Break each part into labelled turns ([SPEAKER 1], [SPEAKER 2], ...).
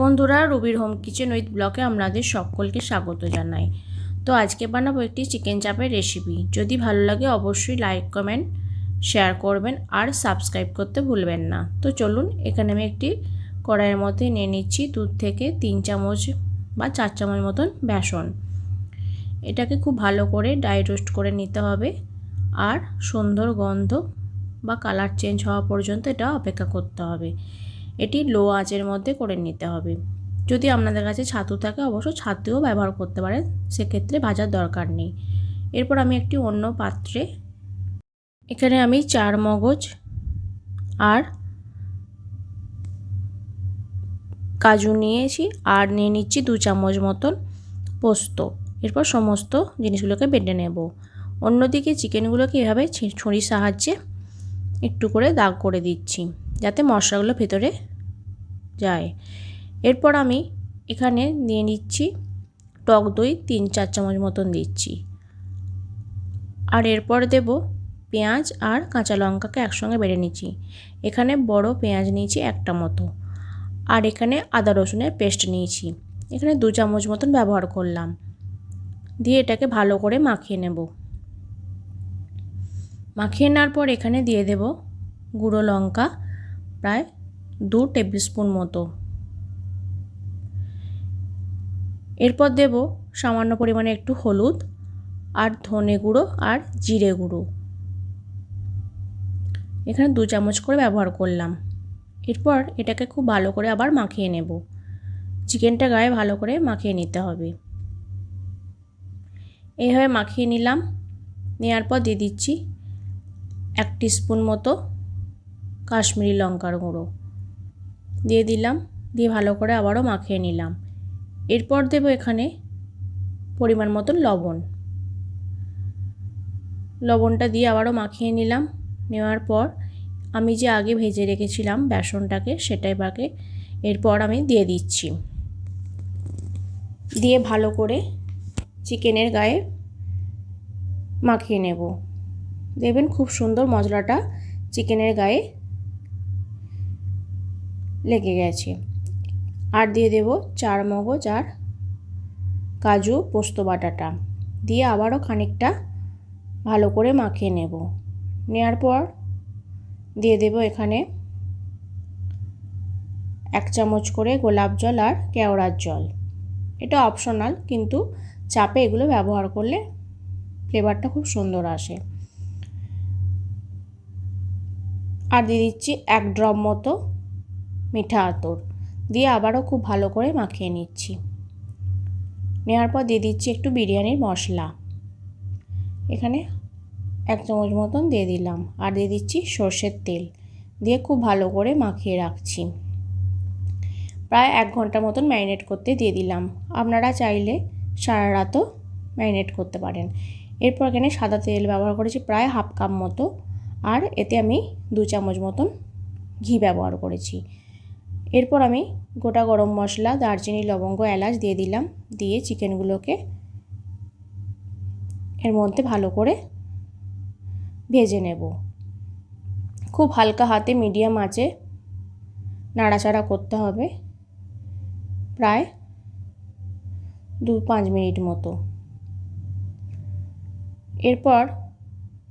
[SPEAKER 1] বন্ধুরা, রুবির home kitchen with ব্লকে আপনাদের সকলকে স্বাগত জানাই। তো আজকে বানাবো একটি চিকেন চাপের রেসিপি। যদি ভালো লাগে অবশ্যই লাইক, কমেন্ট, শেয়ার করবেন আর সাবস্ক্রাইব করতে ভুলবেন না। তো চলুন, এখানে আমি একটি কড়াইয়ের মধ্যে নিয়ে নিচ্ছি দুধ থেকে তিন চামচ বা চার চামচ মতন বেসন। এটাকে খুব ভালো করে ডাই রোস্ট করে নিতে হবে আর সুন্দর গন্ধ বা কালার চেঞ্জ হওয়া পর্যন্ত এটা অপেক্ষা করতে হবে। এটি লো আঁচের মধ্যে করে নিতে হবে। যদি আপনাদের কাছে ছাতু থাকে অবশ্য ছাতুও ব্যবহার করতে পারেন, সেক্ষেত্রে ভাজার দরকার নেই। এরপর আমি একটি অন্য পাত্রে, এখানে আমি চার মগজ আর কাজু নিয়েছি, আর নিয়ে নিচ্ছি দু চামচ মতন পোস্ত। এরপর সমস্ত জিনিসগুলোকে বেটে নেব। অন্যদিকে চিকেনগুলোকে এভাবে ছুরির সাহায্যে একটু করে দাগ করে দিচ্ছি। যাতে মশলাগুলো ভেতরে যায়। এরপর আমি এখানে নিয়ে নিচ্ছি টক দই তিন চার চামচ মতন দিচ্ছি। আর এরপর দেব পেঁয়াজ আর কাঁচা লঙ্কাকে একসঙ্গে বেড়ে নিচ্ছি। এখানে বড় পেঁয়াজ নিয়েছি একটা মতো। আর এখানে আদা রসুনের পেস্ট নিয়েছি। এখানে দু চামচ মতন ব্যবহার করলাম। দিয়ে এটাকে ভালো করে মাখিয়ে নেব। মাখিয়ে নেওয়ার পর এখানে দিয়ে দেব গুঁড়ো লঙ্কা প্রায় দু টেবিল স্পুন মতো। এরপর দেব সামান্য পরিমাণে একটু হলুদ আর ধনে গুঁড়ো আর জিরে গুঁড়ো। এখানে দু চামচ করে ব্যবহার করলাম। এরপর এটাকে খুব ভালো করে আবার মাখিয়ে নেব। চিকেনটা গায়ে ভালো করে মাখিয়ে নিতে হবে। এইভাবে মাখিয়ে নিলাম। নেওয়ার পর দিয়ে দিচ্ছি এক স্পুন মতো কাশ্মীরি লঙ্কার গুঁড়ো। দিয়ে দিলাম, দিয়ে ভালো করে আবারও মাখিয়ে নিলাম। এরপর দেব এখানে পরিমাণ মতন লবণ। লবণটা দিয়ে আবারও মাখিয়ে নিলাম। নেওয়ার পর আমি যে আগে ভেজে রেখেছিলাম বেসনটাকে, সেটাই এবারে এরপর আমি দিয়ে দিচ্ছি। দিয়ে ভালো করে চিকেনের গায়ে মাখিয়ে নেব। দেখবেন খুব সুন্দর মশলাটা চিকেনের গায়ে লেগে গেছে। আর দিয়ে দেব চার মগজ আর কাজু পোস্ত বাটাটা। দিয়ে আবারও খানিকটা ভালো করে মাখিয়ে নেব। নেওয়ার পর দিয়ে দেব এখানে এক চামচ করে গোলাপ জল আর কেওড়ার জল। এটা অপশনাল, কিন্তু চাপে এগুলো ব্যবহার করলে ফ্লেভারটা খুব সুন্দর আসে। আর দিয়ে দিচ্ছি এক ড্রপ মতো মিঠা আতর। দিয়ে আবারও খুব ভালো করে মাখিয়ে নিচ্ছি। নেওয়ার পর দিয়ে দিচ্ছি একটু বিরিয়ানির মশলা। এখানে এক চামচ মতন দিয়ে দিলাম। আর দিয়ে দিচ্ছি সর্ষের তেল। দিয়ে খুব ভালো করে মাখিয়ে রাখছি। প্রায় এক ঘণ্টা মতন ম্যারিনেট করতে দিয়ে দিলাম। আপনারা চাইলে সারা রাতও ম্যারিনেট করতে পারেন। এরপর এখানে সাদা তেল ব্যবহার করেছি প্রায় হাফ কাপ মতো। আর এতে আমি দু চামচ মতন ঘি ব্যবহার করেছি। এরপর আমি গোটা গরম মশলা, দারচিনি, লবঙ্গ, এলাচ দিয়ে দিলাম, দিয়ে চিকেনগুলোকে এর মধ্যে ভালো করে ভেজে নেব। খুব হালকা হাতে মিডিয়াম আঁচে নাড়াচাড়া করতে হবে, প্রায় দু পাঁচ মিনিট মতো। এরপর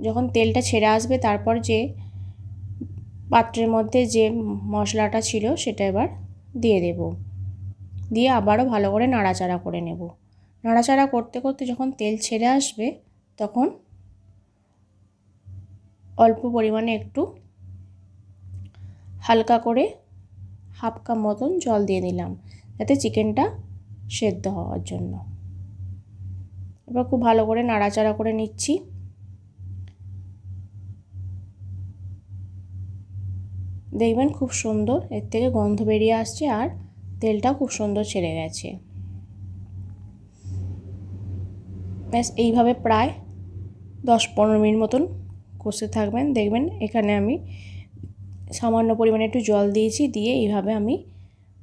[SPEAKER 1] যখন তেলটা ছেড়ে আসবে, তারপর যে পাত্রের মধ্যে যে মশলাটা ছিল সেটা এবার দিয়ে দেব। দিয়ে আবারও ভালো করে নাড়াচাড়া করে নেব। নাড়াচাড়া করতে করতে যখন তেল ছেড়ে আসবে, তখন অল্প পরিমাণে একটু হালকা করে হাফ কাপ মতন জল দিয়ে দিলাম, যাতে চিকেনটা সেদ্ধ হওয়ার জন্য। এবার খুব ভালো করে নাড়াচাড়া করে নিচ্ছি। দেখবেন খুব সুন্দর, এর থেকে গন্ধ বেরিয়ে আসছে আর তেলটাও খুব সুন্দর ছেড়ে গেছে। ব্যাস, এইভাবে প্রায় দশ পনেরো মিনিট মতন কষতে থাকবেন। দেখবেন এখানে আমি সামান্য পরিমাণে একটু জল দিয়েছি, দিয়ে এইভাবে আমি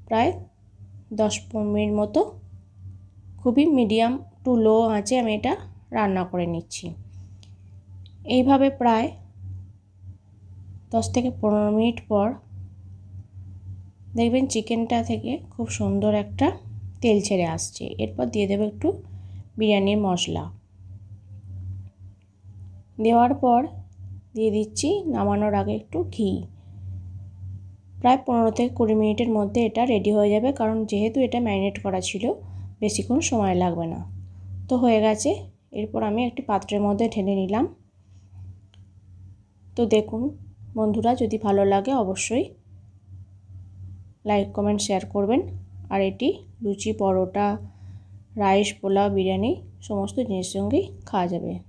[SPEAKER 1] প্রায় দশ পনেরো মিনিট মতো খুবই মিডিয়াম টু লো আঁচে আমি এটা রান্না করে নিচ্ছি। এইভাবে প্রায় দশ থেকে পনেরো মিনিট পর দেখবেন চিকেনটা থেকে খুব সুন্দর একটা তেল ছেড়ে আসছে। এরপর দিয়ে দেবো একটু বিরিয়ানির মশলা। দেওয়ার পর দিয়ে দিচ্ছি নামানোর আগে একটু ঘি। প্রায় পনেরো থেকে কুড়ি মিনিটের মধ্যে এটা রেডি হয়ে যাবে কারণ যেহেতু এটা ম্যারিনেট করা ছিল, বেশিক্ষণ সময় লাগবে না। তো হয়ে গেছে। এরপর আমি একটি পাত্রের মধ্যে ঢেলে নিলাম। তো দেখুন বন্ধুরা, যদি ভালো লাগে অবশ্যই লাইক কমেন্ট শেয়ার করবেন। আর এটি লুচি, পরোটা, রাইস, পোলাও, বিরিয়ানি, সমস্ত জিনিসের সঙ্গেই খাওয়া যাবে।